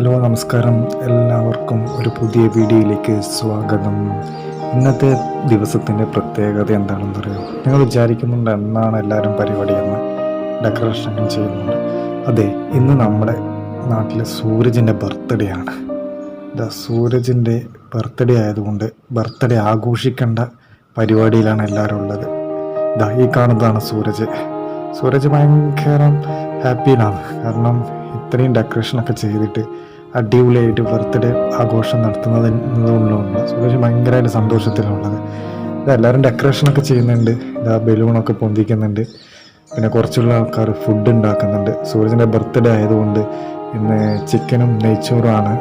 Hello നമസ്കാരം. എല്ലാവർക്കും ഒരു പുതിയ വീഡിയോയിലേക്ക് സ്വാഗതം. ഇന്നത്തെ ദിവസത്തിന്റെ പ്രത്യേകത എന്താണെന്ന് അറിയാം നിങ്ങൾ വിചാരിക്കുന്നുണ്ട് എന്നാണ് എല്ലാവരും പരിപാടി എന്ന് ഡെക്കറേഷൻ ചെയ്യുന്നുണ്ട്. അതെ ഇന്ന് നമ്മുടെ നാട്ടിലെ സൂരജിന്റെ ബർത്ത്ഡേ ആണ് സൂരജിന്റെ ബർത്ത്ഡേ ആയതുകൊണ്ട് ബർത്ത്ഡേ ആഘോഷിക്കേണ്ട പരിപാടിയിലാണ് എല്ലാവരും ഉള്ളത്. ദാ ഈ കാണുന്നതാണ് സൂരജ്. സൂരജ് ഭയങ്കര ഹാപ്പിയിലാണ്. കാരണം ഇത്രയും ഡെക്കറേഷനൊക്കെ ചെയ്തിട്ട് അടിപൊളിയായിട്ട് ബർത്ത്ഡേ ആഘോഷം നടത്തുന്നതിനുള്ളതുകൊണ്ട് സുഖേഷ് ഭയങ്കരമായിട്ട് സന്തോഷത്തിലുള്ളത്. എല്ലാവരും ഡെക്കറേഷനൊക്കെ ചെയ്യുന്നുണ്ട്. ഇതാ ബലൂണൊക്കെ പൊന്തിക്കുന്നുണ്ട്. പിന്നെ കുറച്ചുള്ള ആൾക്കാർ ഫുഡ് ഉണ്ടാക്കുന്നുണ്ട്. സൂരജിന്റെ ബർത്ത്ഡേ ആയതുകൊണ്ട് ഇന്ന് ചിക്കനും നെയ്ച്ചോറുമാണ്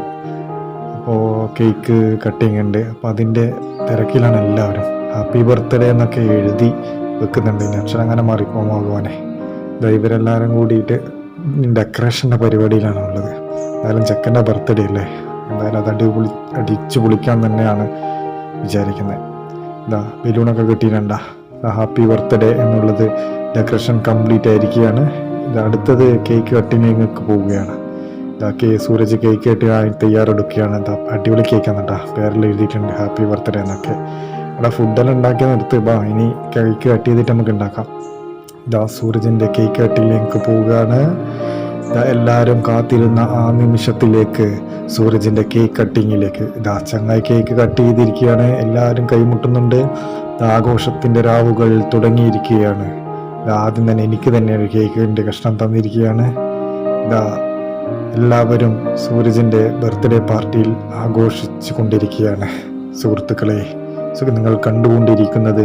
അപ്പോൾ കേക്ക് കട്ടിങ് ഉണ്ട്. അപ്പോൾ അതിന്റെ തിരക്കിലാണ് എല്ലാവരും. ഹാപ്പി ബർത്ത്ഡേ എന്നൊക്കെ എഴുതി വെക്കുന്നുണ്ട്. ഞാൻ അക്ഷരം അങ്ങനെ മാറിപ്പോ ഭഗവാനെ ഇവരെല്ലാവരും കൂടിയിട്ട് ഡെക്കറേഷന്റെ പരിപാടിയിലാണ് ഉള്ളത് എന്തായാലും ചെക്കന്റെ ബർത്ത്ഡേ അല്ലേ? എന്തായാലും അത് അടിപൊളി അടിച്ച് പൊളിക്കാൻ തന്നെയാണ് വിചാരിക്കുന്നത് ഇതാ ബലൂണൊക്കെ കിട്ടിയിട്ടുണ്ട. ഹാപ്പി ബർത്ത്ഡേ എന്നുള്ളത് ഡെക്കറേഷൻ കംപ്ലീറ്റ് ആയിരിക്കുകയാണ്. ഇത് അടുത്തത് കേക്ക് കട്ടിങ്ങിലേക്ക് പോവുകയാണ്. ഇതാ കേ സൂരജ് കേക്ക് കെട്ടി തയ്യാറെടുക്കുകയാണ്. എന്താ അടിപൊളി കേക്കാണ് കേട്ടോ. പേരിൽ എഴുതിയിട്ടുണ്ട് ഹാപ്പി ബർത്ത്ഡേ എന്നൊക്കെ. അവിടെ ഫുഡെല്ലാം ഉണ്ടാക്കിയ നിർത്ത്. ബാ ഇനി കേക്ക് കട്ട് ചെയ്തിട്ട് നമുക്ക് ഉണ്ടാക്കാം. ഇതാ സൂരജിന്റെ കേക്ക് കട്ടിലേക്ക് പോവുകയാണ് എല്ലാവരും കാത്തിരുന്ന ആ നിമിഷത്തിലേക്ക് സൂരജിന്റെ കേക്ക് കട്ടിങ്ങിലേക്ക് ഇതാ ചങ്ങായി കേക്ക് കട്ട് ചെയ്തിരിക്കുകയാണ്. എല്ലാവരും കൈമുട്ടുന്നുണ്ട്. ആഘോഷത്തിന്റെ രാവുകൾ തുടങ്ങിയിരിക്കുകയാണ്. ആദ്യം തന്നെ എനിക്ക് തന്നെ ഒരു കേക്കിന്റെ കഷ്ണം തന്നിരിക്കുകയാണ്. ഇതാ എല്ലാവരും സൂരജിന്റെ ബർത്ത്ഡേ പാർട്ടിയിൽ ആഘോഷിച്ചു കൊണ്ടിരിക്കുകയാണ്. സുഹൃത്തുക്കളെ നിങ്ങൾ കണ്ടുകൊണ്ടിരിക്കുന്നത്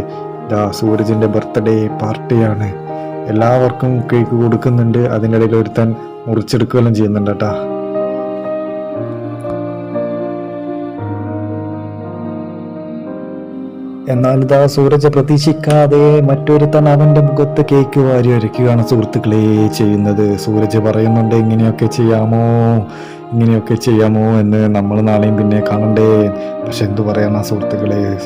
ഇതാ സൂരജിന്റെ ബർത്ത്ഡേ പാർട്ടിയാണ്. എല്ലാവർക്കും കേക്ക് കൊടുക്കുന്നുണ്ട്. അതിനിടയിൽ ഒരുത്തൻ മുറിച്ചെടുക്കുകയെല്ലാം ചെയ്യുന്നുണ്ട് കേട്ടാ. എന്നാൽ ഇതാ സൂരജ് പ്രതീക്ഷിക്കാതെ മറ്റൊരുത്തൻ അവന്റെ മുഖത്ത് കേക്ക് വാരി വരയ്ക്കുകയാണ് സുഹൃത്തുക്കളെ ചെയ്യുന്നത്. സൂരജ് പറയുന്നുണ്ട് ഇങ്ങനെയൊക്കെ ചെയ്യാമോ? ഇങ്ങനെയൊക്കെ ചെയ്യാമോ എന്ന് നമ്മൾ നാളെയും പിന്നെ കാണണ്ടേ? പക്ഷെ എന്തു ആ സുഹൃത്തുക്കളെ?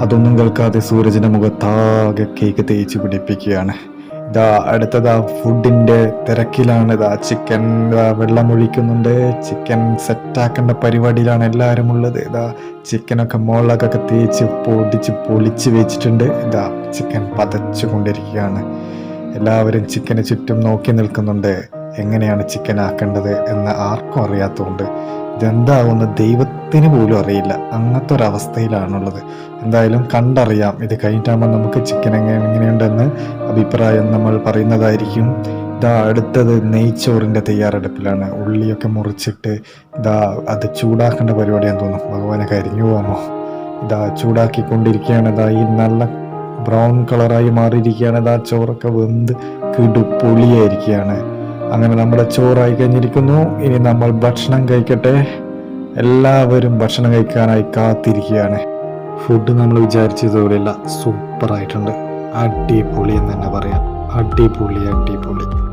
അതൊന്നും കേൾക്കാതെ സൂരജിന്റെ മുഖത്താകെ കേക്ക് തേച്ച് പിടിപ്പിക്കുകയാണ്. ഇതാ അടുത്തതാ ഫുഡിന്റെ തിരക്കിലാണ്. ഇതാ ചിക്കൻ വെള്ളം ഒഴിക്കുന്നുണ്ട്. ചിക്കൻ സെറ്റാക്കേണ്ട പരിപാടിയിലാണ് എല്ലാവരും ഉള്ളത്. ഇതാ ചിക്കനൊക്കെ മുളകൊക്കെ തേച്ച് പൊടിച്ച് പൊളിച്ച് വെച്ചിട്ടുണ്ട്. ഇതാ ചിക്കൻ പതച്ചു കൊണ്ടിരിക്കുകയാണ്. എല്ലാവരും ചിക്കന് ചുറ്റും നോക്കി നിൽക്കുന്നുണ്ട്. എങ്ങനെയാണ് ചിക്കൻ ആക്കേണ്ടത് എന്ന് ആർക്കും അറിയാത്തതുകൊണ്ട് ഇതെന്താവുന്ന ദൈവത്തിന് പോലും അറിയില്ല. അങ്ങനത്തെ ഒരവസ്ഥയിലാണുള്ളത് എന്തായാലും കണ്ടറിയാം. ഇത് കഴിഞ്ഞിട്ടാകുമ്പോൾ നമുക്ക് ചിക്കൻ എങ്ങനെ എങ്ങനെയുണ്ടെന്ന് അഭിപ്രായം നമ്മൾ പറയുന്നതായിരിക്കും. ഇതാ അടുത്തത് നെയ്ച്ചോറിന്റെ തയ്യാറെടുപ്പിലാണ്. ഉള്ളിയൊക്കെ മുറിച്ചിട്ട് ഇതാ അത് ചൂടാക്കേണ്ട പരിപാടിയാന്ന് തോന്നുന്നു. ഭഗവാനെ കരിഞ്ഞു പോകാമോ? ഇതാ ചൂടാക്കിക്കൊണ്ടിരിക്കുകയാണ്. ഇതാ ഈ നല്ല ബ്രൗൺ കളറായി മാറിയിരിക്കുകയാണ്. ഇതാ ചോറൊക്കെ വെന്ത് കിടു പൊളിയായിരിക്കുകയാണ് അങ്ങനെ നമ്മുടെ ചോറായി കഴിഞ്ഞിരിക്കുന്നു. ഇനി നമ്മൾ ഭക്ഷണം കഴിക്കട്ടെ. എല്ലാവരും ഭക്ഷണം കഴിക്കാനായി കാത്തിരിക്കുകയാണ്. ഫുഡ് നമ്മൾ വിചാരിച്ചതുപോലെയല്ല സൂപ്പറായിട്ടുണ്ട് അടിപൊളി എന്ന് തന്നെ പറയാം. അടിപൊളി അടിപൊളി.